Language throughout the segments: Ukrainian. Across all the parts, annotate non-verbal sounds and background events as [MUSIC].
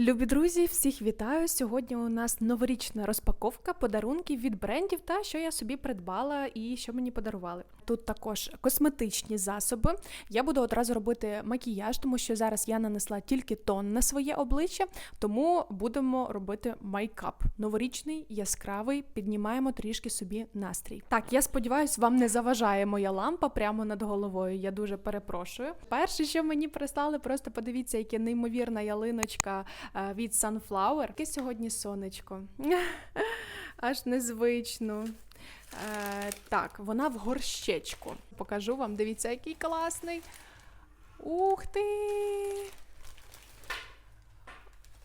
Любі друзі, всіх вітаю! Сьогодні у нас новорічна розпаковка подарунків від брендів та що я собі придбала і що мені подарували. Тут також косметичні засоби. Я буду одразу робити макіяж, тому що зараз я нанесла тільки тон на своє обличчя, тому будемо робити майкап. Новорічний, яскравий, піднімаємо трішки собі настрій. Так, я сподіваюся, вам не заважає моя лампа прямо над головою. Я дуже перепрошую. Перше, що мені прислали, просто подивіться, яке неймовірна ялиночка е, від Sunflower. Яке сьогодні сонечко. [LAUGHS] Аж незвично. Е, так, вона в горщечку. Покажу вам, дивіться, який класний. Ух ти!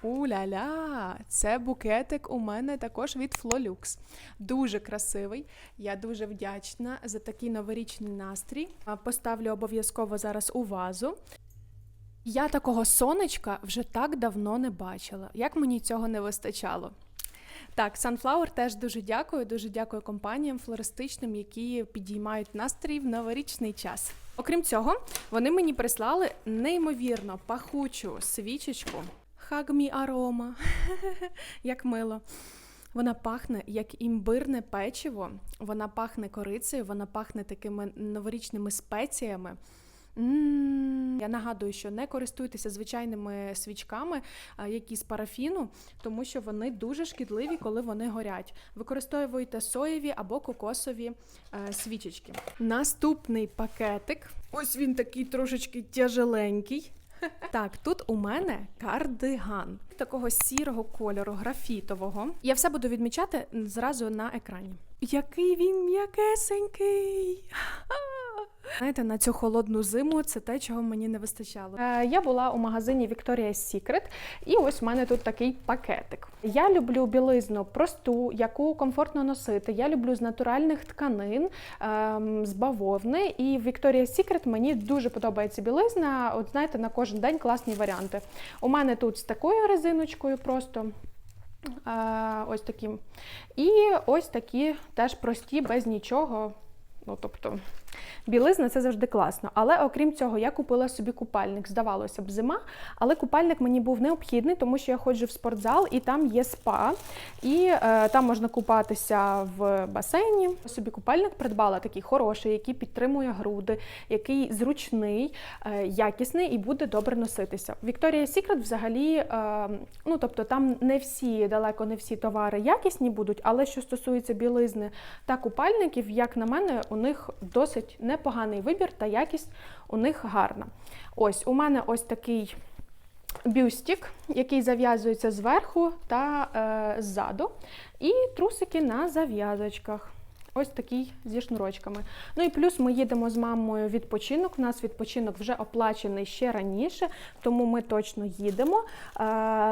У-ля-ля! Це букетик у мене також від Flolux. Дуже красивий. Я дуже вдячна за такий новорічний настрій. Поставлю обов'язково зараз у вазу. Я такого сонечка вже так давно не бачила. Як мені цього не вистачало? Так, Sunflower теж дуже дякую. Дуже дякую компаніям флористичним, які підіймають настрій в новорічний час. Окрім цього, вони мені прислали неймовірно пахучу свічечку. Me aroma. [LAUGHS] Як мило. Вона пахне як імбирне печиво, вона пахне корицею, вона пахне такими новорічними спеціями. м Я нагадую, що не користуйтеся звичайними свічками, які з парафіну, тому що вони дуже шкідливі, коли вони горять. Використовуйте соєві або кокосові е, свічечки. Наступний пакетик. Ось він такий трошечки тяжеленький. [LAUGHS] Так, тут у мене кардиган такого сірого кольору, графітового. Я все буду відмічати зразу на екрані. Який він м'якесенький! Знаєте, на цю холодну зиму це те, чого мені не вистачало. Е, я була у магазині Victoria's Secret, і ось в мене тут такий пакетик. Я люблю білизну просту, яку комфортно носити. Я люблю з натуральних тканин, ем, з бавовни. І в Victoria's Secret мені дуже подобається білизна. От знаєте, на кожен день класні варіанти. У мене тут з такою резиночкою просто. Е, ось такі. І ось такі теж прості, без нічого. Ну, тобто, білизна це завжди класно. Але окрім цього, я купила собі купальник. Здавалося б, зима, але купальник мені був необхідний, тому що я ходжу в спортзал і там є спа, і е, там можна купатися в басейні. Собі купальник придбала такий хороший, який підтримує груди, який зручний, е, якісний і буде добре носитися. Victoria's Secret взагалі, е, ну тобто там не всі, далеко не всі товари якісні будуть, але що стосується білизни та купальників, як на мене, у них досить непоганий вибір та якість у них гарна. Ось у мене ось такий бюстик, який зав'язується зверху та е, ззаду, і трусики на зав'язочках. Ось такий зі шнурочками. Ну і плюс ми їдемо з мамою відпочинок. У нас відпочинок вже оплачений ще раніше, тому ми точно їдемо е,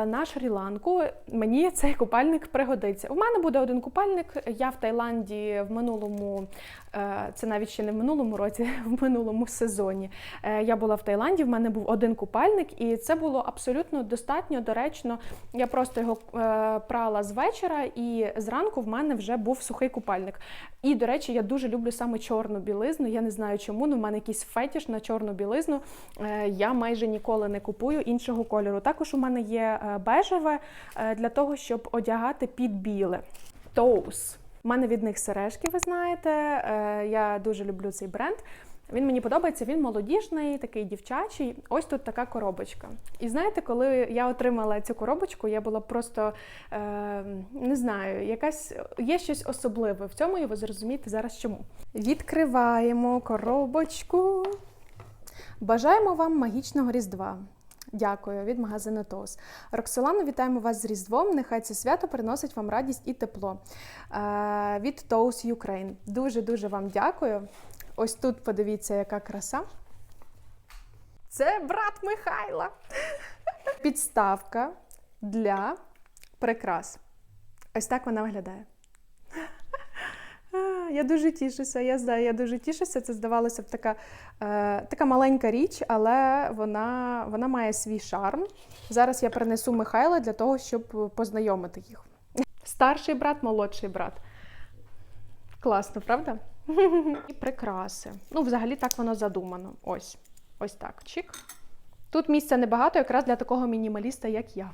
на Шрі-Ланку. Мені цей купальник пригодиться. У мене буде один купальник. Я в Таїланді в минулому, е, це навіть ще не в минулому році, [LAUGHS] в минулому сезоні. Е, я була в Таїланді, в мене був один купальник, і це було абсолютно достатньо доречно. Я просто його прала з вечора, і зранку в мене вже був сухий купальник. І, до речі, я дуже люблю саме чорну білизну. Я не знаю чому, але в мене якийсь фетіш на чорну білизну. Е, Я майже ніколи не купую іншого кольору. Також у мене є е, бежеве е, для того, щоб одягати під біле. Тоус. У мене від них сережки, ви знаєте. Я дуже люблю цей бренд. Він мені подобається, він молодіжний, такий дівчачий. Ось тут така коробочка. І знаєте, коли я отримала цю коробочку, я була просто е, не знаю, якась є щось особливе в цьому, і ви зрозумієте зараз чому. Відкриваємо коробочку. Бажаємо вам магічного різдва. Дякую від магазину ТОС. Роксолано, вітаємо вас з Різдвом. Нехай це свято приносить вам радість і тепло. Е, від Тоус Ukraine. Дуже-дуже вам дякую. Ось тут подивіться, яка краса. Це брат Михайла. [LAUGHS] Підставка для прикрас. Ось так вона виглядає. [LAUGHS] Я дуже тішуся, я знаю, я дуже тішуся. Це здавалося б така е, така маленька річ, але вона, вона має свій шарм. Зараз я принесу Михайла для того, щоб познайомити їх. [LAUGHS] Старший брат, молодший брат. Класно, правда? І прикраси. Ну, взагалі так воно задумано. Ось. Ось так. Чик. Тут місця небагато, якраз для такого мінімаліста, як я.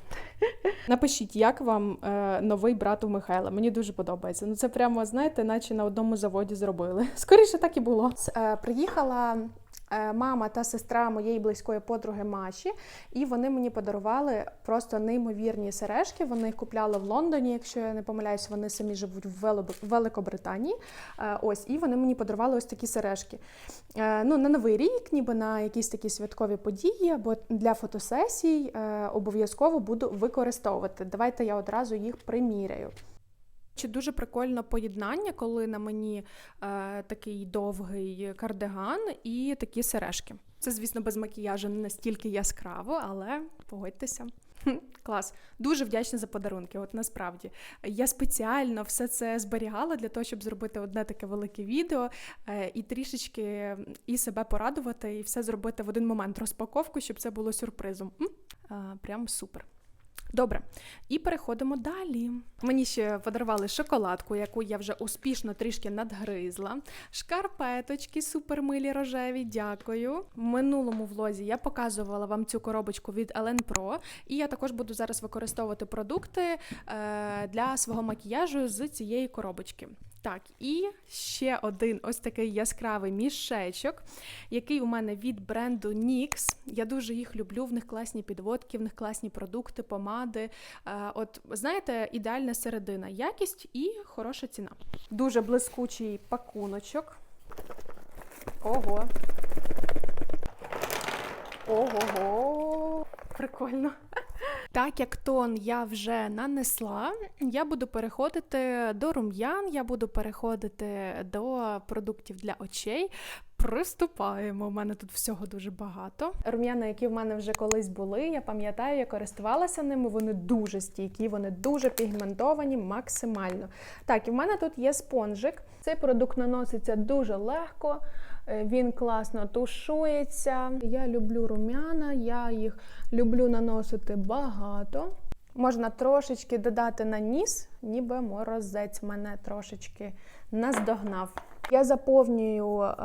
Напишіть, як вам е, новий брат у Михайла. Мені дуже подобається. Ну це прямо, знаєте, наче на одному заводі зробили. Скоріше так і було. Е, приїхала мама та сестра моєї близької подруги Маші, і вони мені подарували просто неймовірні сережки. Вони їх купляли в Лондоні, якщо я не помиляюсь, вони самі живуть в Великобританії. Е, ось, і вони мені подарували ось такі сережки. Е, ну, на новий рік, ніби на якісь такі святкові події або для фотосесій е, обов'язково буду використовувати. Давайте я одразу їх приміряю. Чи дуже прикольне поєднання, коли на мені е, такий довгий кардиган і такі сережки. Це, звісно, без макіяжу не настільки яскраво, але погодьтеся. Клас, дуже вдячна за подарунки. От насправді я спеціально все це зберігала для того, щоб зробити одне таке велике відео е, і трішечки і себе порадувати, і все зробити в один момент розпаковку, щоб це було сюрпризом. А, Прям супер. Добре, і переходимо далі. Мені ще подарували шоколадку, яку я вже успішно трішки надгризла. Шкарпеточки супермилі рожеві, дякую. В минулому влозі я показувала вам цю коробочку від Ellen Pro, і я також буду зараз використовувати продукти е, для свого макіяжу з цієї коробочки. Так, і ще один ось такий яскравий мішечок, який у мене від бренду NYX. Я дуже їх люблю. В них класні підводки, в них класні продукти, помади. Е, От знаєте, ідеальна середина, якість і хороша ціна. Дуже блискучий пакуночок. Ого. Ого. Прикольно. Так як тон я вже нанесла, я буду переходити до рум'ян, я буду переходити до продуктів для очей. Приступаємо. У мене тут всього дуже багато. Рум'яна, які в мене вже колись були, я пам'ятаю, я користувалася ними. Вони дуже стійкі, вони дуже пігментовані, максимально. Так, і в мене тут є спонжик. Цей продукт наноситься дуже легко. Е, Він класно тушується. Я люблю рум'яна, я їх люблю наносити багато. Можна трошечки додати на ніс, ніби морозець мене трошечки наздогнав. Я заповнюю е,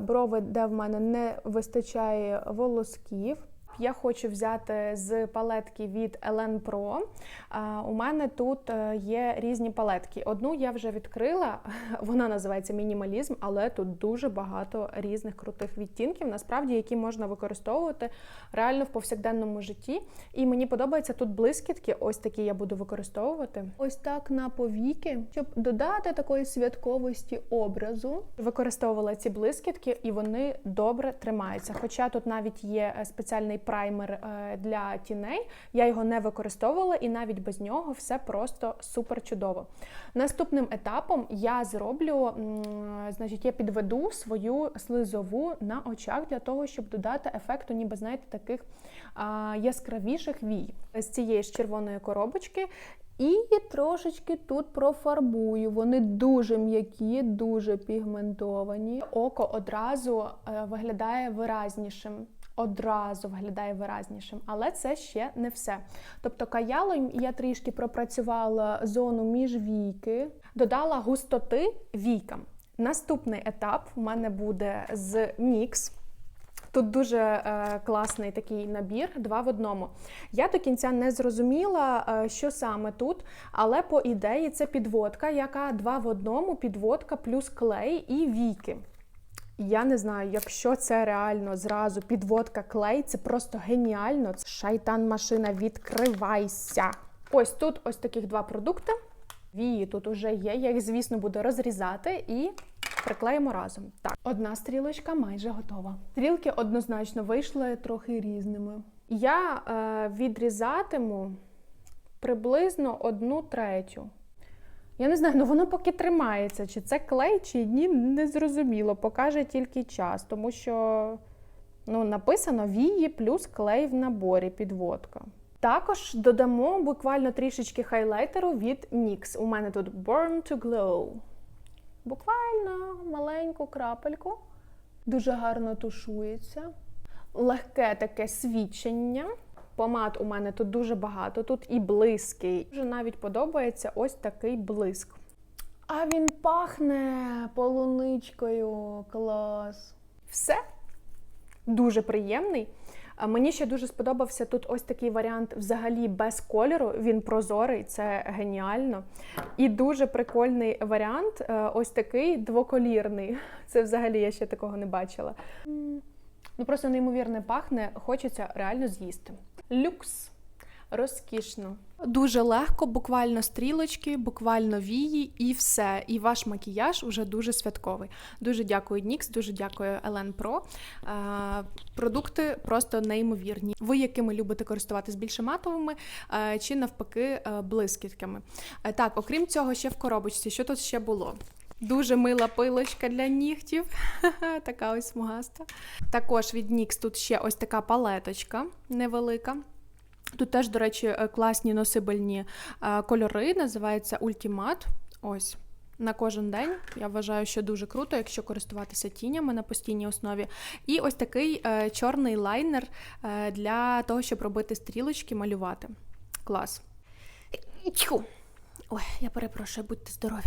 брови, де в мене не вистачає волосків. Я хочу взяти з палетки від Elen Pro. Е, У мене тут е, є різні палетки. Одну я вже відкрила, [LAUGHS] вона називається мінімалізм, але тут дуже багато різних крутих відтінків, насправді, які можна використовувати реально в повсякденному житті. І мені подобається тут блискітки, ось такі я буду використовувати. Ось так на повіки, щоб додати такої святковості образу. Використовувала ці блискітки, і вони добре тримаються. Хоча тут навіть є е, спеціальний праймер е, для тіней, я його не використовувала, і навіть без нього все просто супер чудово. Наступним етапом я зроблю, значить, я підведу свою слизову на очах для того, щоб додати ефекту, ніби знаєте, таких яскравіших вій з цієї ж червоної коробочки. І трошечки тут профарбую. Вони дуже м'які, дуже пігментовані. Око одразу е, виглядає виразнішим. Одразу виглядає виразнішим, але це ще не все. Тобто каялом я трішки пропрацювала зону між війки, додала густоти війкам. Наступний етап у мене буде з NYX. Тут дуже е, класний такий набір, два в одному. Я до кінця не зрозуміла, е, що саме тут, але по ідеї це підводка, яка два в одному, підводка плюс клей і війки. Я не знаю, якщо це реально зразу підводка клей, це просто геніально. Шайтан машина, відкривайся. Ось тут ось таких два продукти. Вії тут уже є. Я їх, звісно, буду розрізати і приклеїмо разом. Так, одна стрілочка майже готова. Стрілки однозначно вийшли трохи різними. Я е, відрізатиму приблизно одну третю. Я не знаю, ну воно поки тримається, чи це клей, чи ні, не зрозуміло. Покаже тільки час, тому що ну, написано вії плюс клей в наборі підводка. Також додамо буквально трішечки хайлайтеру від NYX. У мене тут Born to Glow. Буквально маленьку крапельку. Дуже гарно тушується. Легке таке свідчення. Помад у мене тут дуже багато, тут і близький. Дуже навіть подобається ось такий блиск. А він пахне полуничкою. Клас. Все дуже приємний. Мені ще дуже сподобався тут ось такий варіант взагалі без кольору. Він прозорий, це геніально. І дуже прикольний варіант, е, ось такий двоколірний. [LAUGHS] Це взагалі я ще такого не бачила. Ну просто неймовірне пахне, хочеться реально з'їсти. Люкс. Розкішно. Дуже легко, буквально стрілочки, буквально вії і все. І ваш макіяж вже дуже святковий. Дуже дякую, Нікс, дуже дякую Елен Про. Е, Продукти просто неймовірні. Ви якими любите користуватись більше матовими е, чи навпаки е, блискітками. Так, окрім цього, ще в коробочці, що тут ще було? Дуже мила пилочка для нігтів. [LAUGHS] така ось смугаста. Також від NYX тут ще ось така палеточка невелика. Тут теж, до речі, е, класні носибельні е, кольори, називається Ультимат. Ось. На кожен день я вважаю, що дуже круто, якщо користуватися тінями на постійній основі. І ось такий е, чорний лайнер е, для того, щоб робити стрілочки, малювати. Клас. Тьху. Ой, я перепрошую, будьте здорові.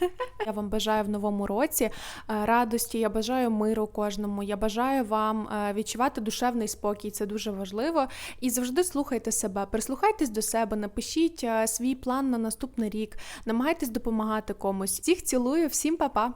[LAUGHS] Я вам бажаю в новому році е, радості, я бажаю миру кожному. Я бажаю вам е, відчувати душевний спокій, це дуже важливо. І завжди слухайте себе, прислухайтесь до себе, напишіть е, свій план на наступний рік, намагайтесь допомагати комусь. Всіх цілую, всім па-па!